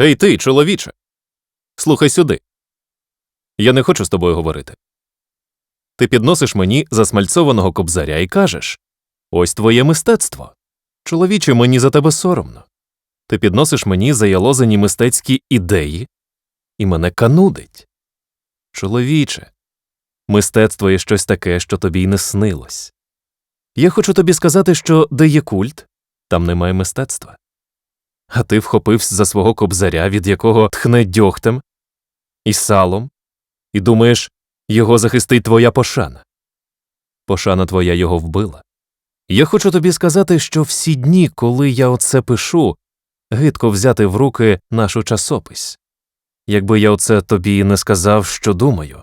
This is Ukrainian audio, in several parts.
Ей ти, чоловіче. Слухай сюди. Я не хочу з тобою говорити. Ти підносиш мені засмальцованого кобзаря і кажеш ось твоє мистецтво. Чоловіче, мені за тебе соромно. Ти підносиш мені заялозені мистецькі ідеї, і мене канудить. Чоловіче, мистецтво є щось таке, що тобі й не снилось. Я хочу тобі сказати, що де є культ, там немає мистецтва. А ти вхопився за свого кобзаря, від якого тхне дьогтем і салом, і думаєш, його захистить твоя пошана. Пошана твоя його вбила. Я хочу тобі сказати, що всі дні, коли я оце пишу, гидко взяти в руки нашу часопись. Якби я оце тобі не сказав, що думаю,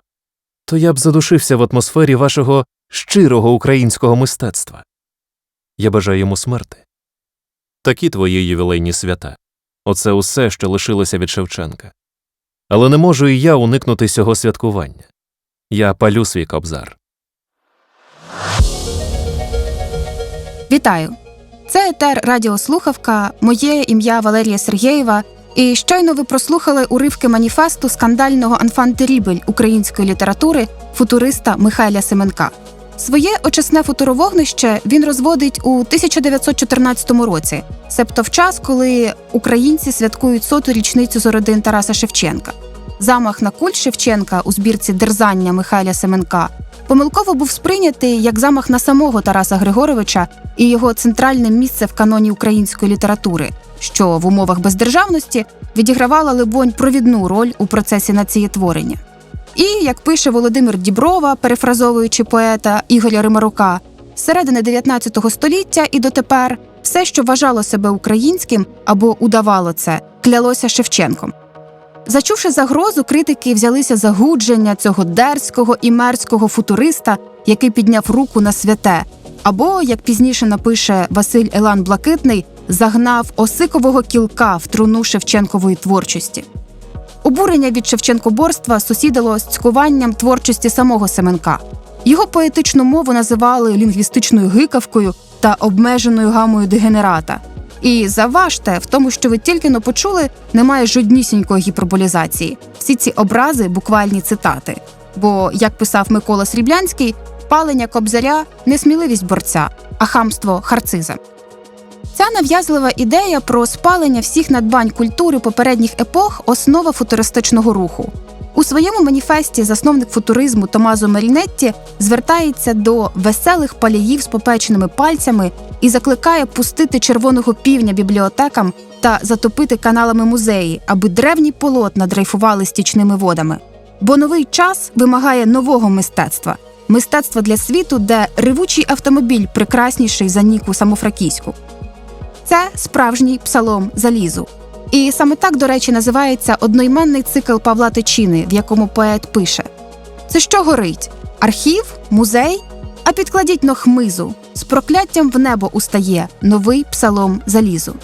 то я б задушився в атмосфері вашого щирого українського мистецтва. Я бажаю йому смерти. Такі твої ювілейні свята. Оце усе, що лишилося від Шевченка. Але не можу і я уникнути цього святкування. Я палю свій кобзар. Вітаю! Це етер Радіослухавка. Моє ім'я Валерія Сергєєва. І щойно ви прослухали уривки маніфесту скандального анфантерібель української літератури футуриста Михайля Семенка. Своє очисне футуровогнище він розводить у 1914 році, себто в час, коли українці святкують соту річницю з родин Тараса Шевченка. Замах на культ Шевченка у збірці Дерзання Михайля Семенка помилково був сприйнятий як замах на самого Тараса Григоровича і його центральне місце в каноні української літератури, що в умовах бездержавності відігравала, либонь, провідну роль у процесі націєтворення. І, як пише Володимир Діброва, перефразовуючи поета Ігоря Римарука, з середини 19 століття і дотепер все, що вважало себе українським або удавало це, клялося Шевченком. Зачувши загрозу, критики взялися за гудження цього дерзького і мерзкого футуриста, який підняв руку на святе, або, як пізніше напише Василь Елан Блакитний, загнав осикового кілка в труну Шевченкової творчості. Обурення від Шевченкоборства сусідило з цькуванням творчості самого Семенка. Його поетичну мову називали лінгвістичною гикавкою та обмеженою гамою дегенерата. І заважте в тому, що ви тільки но почули, немає жоднісінької гіперболізації. Всі ці образи буквальні цитати. Бо, як писав Микола Сріблянський, палення кобзаря не сміливість борця, а хамство харциза. Ця нав'язлива ідея про спалення всіх надбань культури попередніх епох основа футуристичного руху. У своєму маніфесті засновник футуризму Томазо Марінетті звертається до веселих паліїв з попеченими пальцями і закликає пустити червоного півня бібліотекам та затопити каналами музеї, аби древні полотна дрейфували стічними водами. Бо новий час вимагає нового мистецтва мистецтва для світу, де ревучий автомобіль прекрасніший за Ніку Самофракійську. Це справжній псалом залізу. І саме так, до речі, називається одноіменний цикл Павла Тичини, в якому поет пише: Це що горить? Архів, музей? А підкладіть но хмизу, з прокляттям в небо устає новий псалом залізу.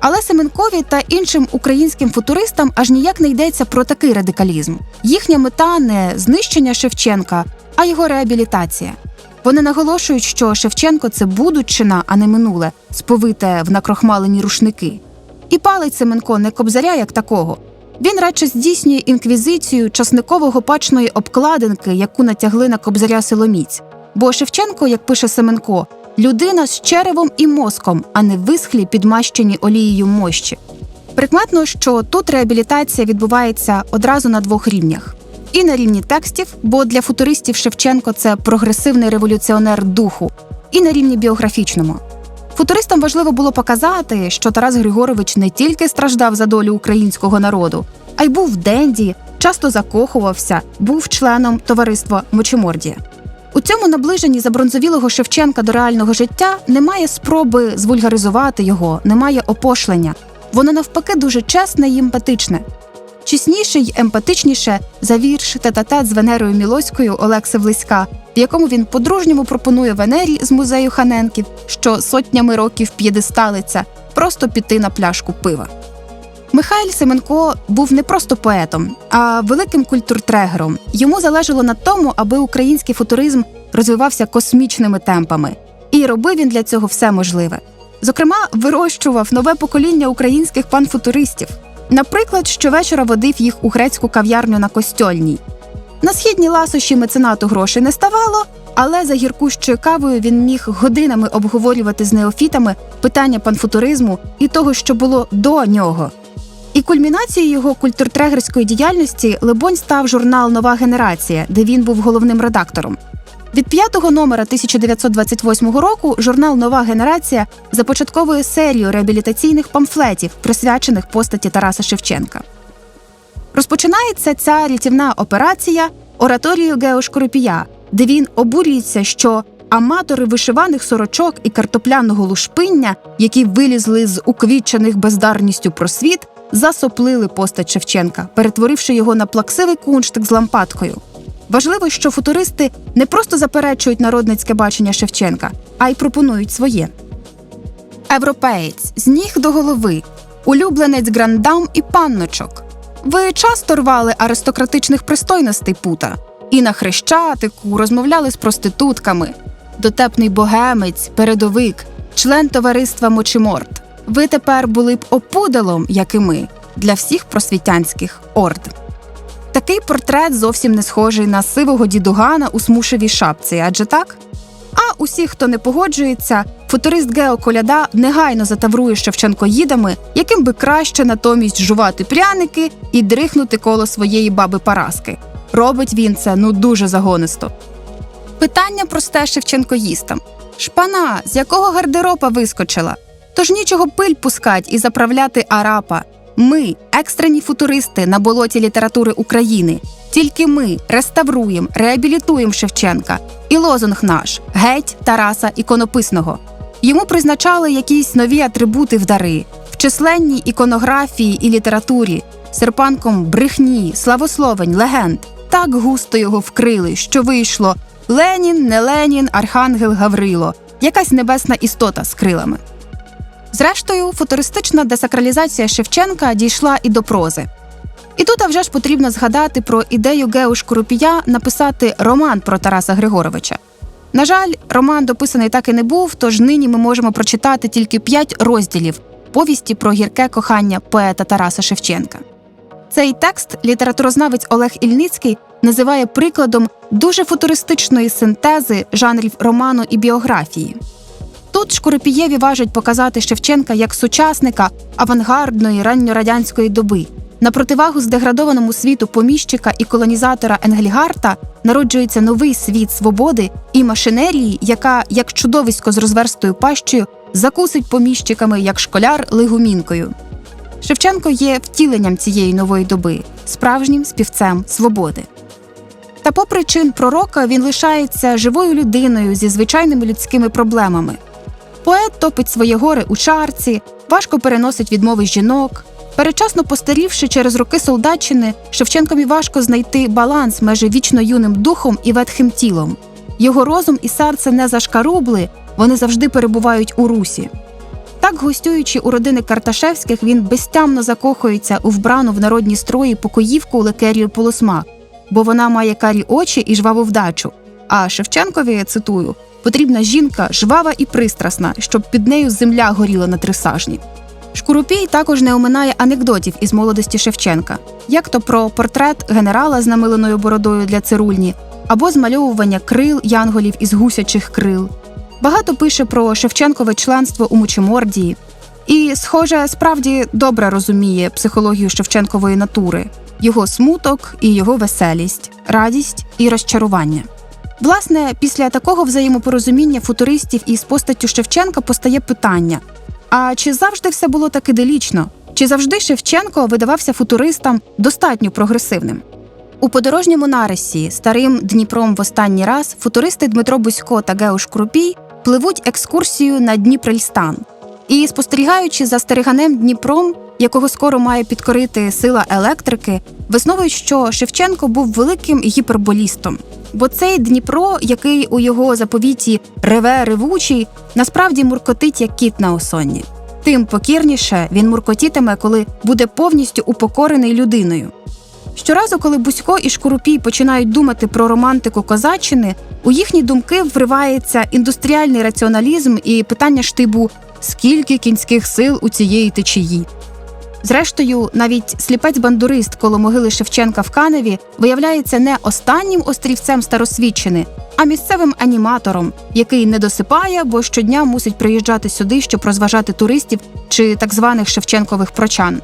Але Семенкові та іншим українським футуристам аж ніяк не йдеться про такий радикалізм. Їхня мета не знищення Шевченка, а його реабілітація. Вони наголошують, що Шевченко це будучина, а не минуле, сповите в накрохмалені рушники. І палить Семенко не кобзаря як такого. Він радше здійснює інквізицію часникового пачної обкладинки, яку натягли на кобзаря силоміць. Бо Шевченко, як пише Семенко, людина з черевом і мозком, а не висхлі підмащені олією мощі. Прикметно, що тут реабілітація відбувається одразу на двох рівнях: і на рівні текстів, бо для футуристів Шевченко це прогресивний революціонер духу, і на рівні біографічному. Футуристам важливо було показати, що Тарас Григорович не тільки страждав за долю українського народу, а й був денді, часто закохувався, був членом товариства Мочемордія. У цьому наближенні забронзовілого Шевченка до реального життя немає спроби звульгаризувати його, немає опошлення. Воно навпаки дуже чесне і емпатичне. Чесніше й емпатичніше за вірш тет-а-тет з Венерою Мілоською Олекси Влиська, в якому він по-дружньому пропонує Венері з музею Ханенків, що сотнями років п'єдесталиться, просто піти на пляшку пива. Михайль Семенко був не просто поетом, а великим культуртрегером. Йому залежало на тому, аби український футуризм розвивався космічними темпами, і робив він для цього все можливе. Зокрема, вирощував нове покоління українських панфутуристів. Наприклад, щовечора водив їх у грецьку кав'ярню на костьольній. На східні ласощі меценату грошей не ставало, але за гіркущою кавою він міг годинами обговорювати з неофітами питання панфутуризму і того, що було до нього. І кульмінацією його культуртрегерської діяльності либонь став журнал Нова генерація, де він був головним редактором. Від п'ятого номера 1928 року журнал Нова генерація започатковує серію реабілітаційних памфлетів, присвячених постаті Тараса Шевченка. Розпочинається ця рятівна операція ораторією Гео Шкоропія, де він обурюється, що аматори вишиваних сорочок і картопляного лушпиння, які вилізли з уквітчених бездарністю просвіт, засоплили постать Шевченка, перетворивши його на плаксивий кунштик з лампадкою. Важливо, що футуристи не просто заперечують народницьке бачення Шевченка, а й пропонують своє. Європеєць з ніг до голови, улюбленець грандам і панночок. Ви часто рвали аристократичних пристойностей пута і на хрещатику розмовляли з проститутками. Дотепний богемець, передовик, член товариства Мочиморт. Ви тепер були б опудалом, як і ми, для всіх просвітянських орд. Такий портрет зовсім не схожий на сивого дідугана у смушевій шапці, адже так? А усі, хто не погоджується, футурист Гео Коляда негайно затаврує Шевченкоїдами, яким би краще натомість жувати пряники і дрихнути коло своєї баби Параски. Робить він це ну дуже загонисто. Питання просте Шевченкоїстам: шпана, з якого гардероба вискочила? Тож нічого пиль пускать і заправляти арапа. Ми, екстрені футуристи на болоті літератури України. Тільки ми реставруємо, реабілітуємо Шевченка. І лозунг наш геть Тараса іконописного. Йому призначали якісь нові атрибути в дари в численній іконографії і літературі, серпанком брехні, славословень, легенд. Так густо його вкрили, що вийшло Ленін, не Ленін, Архангел Гаврило, якась небесна істота з крилами. Зрештою, футуристична десакралізація Шевченка дійшла і до прози. І тут а вже ж потрібно згадати про ідею Геуш Крупія написати роман про Тараса Григоровича. На жаль, роман дописаний так і не був, тож нині ми можемо прочитати тільки п'ять розділів повісті про гірке кохання поета Тараса Шевченка. Цей текст літературознавець Олег Ільницький називає прикладом дуже футуристичної синтези жанрів роману і біографії. Тут Шкуропієві важать показати Шевченка як сучасника авангардної ранньорадянської доби. На противагу здеградованому світу поміщика і колонізатора Енгельгарта народжується новий світ свободи і машинерії, яка, як чудовисько з розверстою пащею, закусить поміщиками як школяр лигумінкою. Шевченко є втіленням цієї нової доби, справжнім співцем свободи. Та, попри чин пророка, він лишається живою людиною зі звичайними людськими проблемами. Поет топить свої гори у чарці, важко переносить відмови жінок. Перечасно постарівши через роки солдатчини, Шевченкові важко знайти баланс між вічно юним духом і ветхим тілом. Його розум і серце не зашкарубли, вони завжди перебувають у русі. Так, гостюючи у родини Карташевських, він безтямно закохується у вбрану в народні строї покоївку Лекерію Полосмак, бо вона має карі очі і жваву вдачу. А Шевченкові цитую: потрібна жінка жвава і пристрасна, щоб під нею земля горіла на трисажні. Шкурупій також не оминає анекдотів із молодості Шевченка, як то про портрет генерала з намиленою бородою для цирульні, або змальовування крил янголів із гусячих крил. Багато пише про Шевченкове членство у Мучемордії. І, схоже, справді добре розуміє психологію Шевченкової натури, його смуток і його веселість, радість і розчарування. Власне, після такого взаємопорозуміння футуристів із постаттю Шевченка постає питання: а чи завжди все було так іделічно? Чи завжди Шевченко видавався футуристам достатньо прогресивним? У подорожньому нарисі старим Дніпром в останній раз футуристи Дмитро Бусько та Геуш Крупій пливуть екскурсію на Дніпрельстан. І, спостерігаючи за стериганем Дніпром, якого скоро має підкорити сила електрики, висновують, що Шевченко був великим гіперболістом. Бо цей Дніпро, який у його заповіті реве ревучий, насправді муркотить як кіт на осонні. Тим покірніше він муркотітиме, коли буде повністю упокорений людиною. Щоразу, коли Бусько і Шкурупій починають думати про романтику козаччини, у їхні думки вривається індустріальний раціоналізм і питання штибу скільки кінських сил у цієї течії. Зрештою, навіть сліпець-бандурист коло могили Шевченка в Каневі виявляється не останнім острівцем старосвідчини, а місцевим аніматором, який не досипає, бо щодня мусить приїжджати сюди, щоб розважати туристів чи так званих Шевченкових прочан.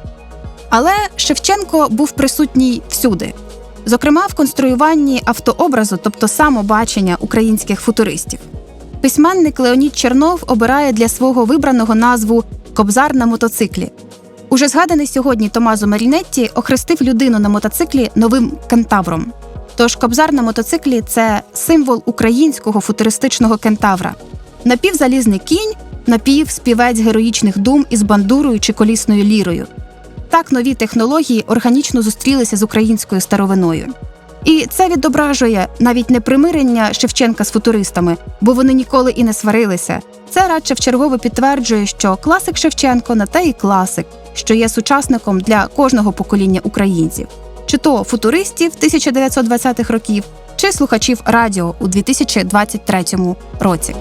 Але Шевченко був присутній всюди, зокрема в конструюванні автообразу, тобто самобачення українських футуристів. Письменник Леонід Чернов обирає для свого вибраного назву Кобзар на мотоциклі. Уже згаданий сьогодні Томазо Марінетті охрестив людину на мотоциклі новим кентавром. Тож кобзар на мотоциклі це символ українського футуристичного кентавра. Напівзалізний кінь, напівспівець героїчних дум із бандурою чи колісною лірою. Так нові технології органічно зустрілися з українською старовиною. І це відображує навіть не примирення Шевченка з футуристами, бо вони ніколи і не сварилися. Це радше вчергове підтверджує, що класик Шевченко на те і класик, що є сучасником для кожного покоління українців, чи то футуристів 1920-х років, чи слухачів радіо у 2023 році.